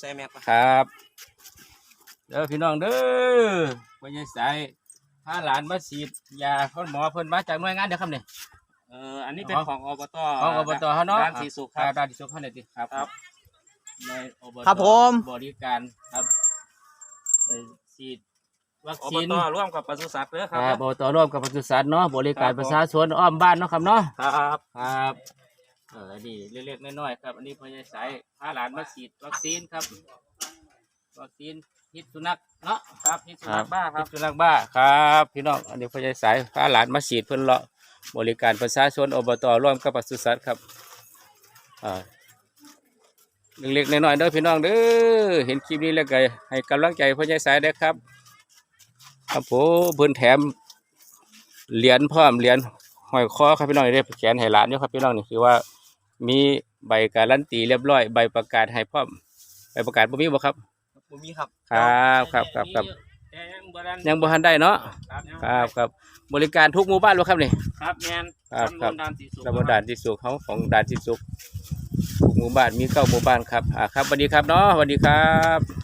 ใส่แม็กปะครับเด้อพี่น้องเด้อพ่อใหญ่สายพาหลานมาฉีดยาพ่นหมอเพิ่นมาจากหน่วยงานเด้อครับนี่เอออันนี้เป็นของอบตของอบตเฮาเนาะด้านสีสุขครับด้านที่สุขเฮานี่ติครับครับในอบตครับผมบริการครับเอ่อฉีดวัคอบซีนตร่วมกับปศุสัตว์เด้อคครัรับบอบตร่วมกับปศุสัตว์เนาะบริการประชาชนอ้อมบ้านเนาะครับเนาะครับครับ เออนี่เล็กๆน้อยๆครับ อันนี้พ่อใหญ่สายพาหลานมาฉีดวัคซีนครับ วัคซีนพิษสุนัขเนาะครับนี่สุนัขบ้าครับพิษสุนัขบ้าครับ พี่น้องอันนี้พ่อใหญ่สายพาหลานมาฉีดเพิ่อนเลาะบริการประชาชนอบตร่วมกับปศุสัตว์ครับอ่าเล็กๆน้อยๆเด้อพี่น้องเด้อเห็นคลิปนี้แล้วก็ให้กำลังใจพ่อใหญ่สายได้ครับครับผมเพิ่นแถมเหรียญพร้อมเหรียญห้อยคอครับพี่น้องได้แขนให้หลานอยู่ครับพี่น้องนี่คือว่า มีใบการันตีเรียบร้อยใบประกาศให้พร้อมใบประกาศบ่มีบ่ครับผมมีครับ ครับครับครับครับแต่ยังบ่ทันยังบ่ทันได้เนาะครับยังครับครับบริการทุกหมู่บ้านบ่ครับนี่ครับแมนครับตำครับลด่านสีสุขตำบลด่านที่สุขเขาของด่านที่สุขทุกหมู่บ้านมีเก้าหมู่บ้านครับอ่าครับสวัสดีครับเนาะสวัสดีครับ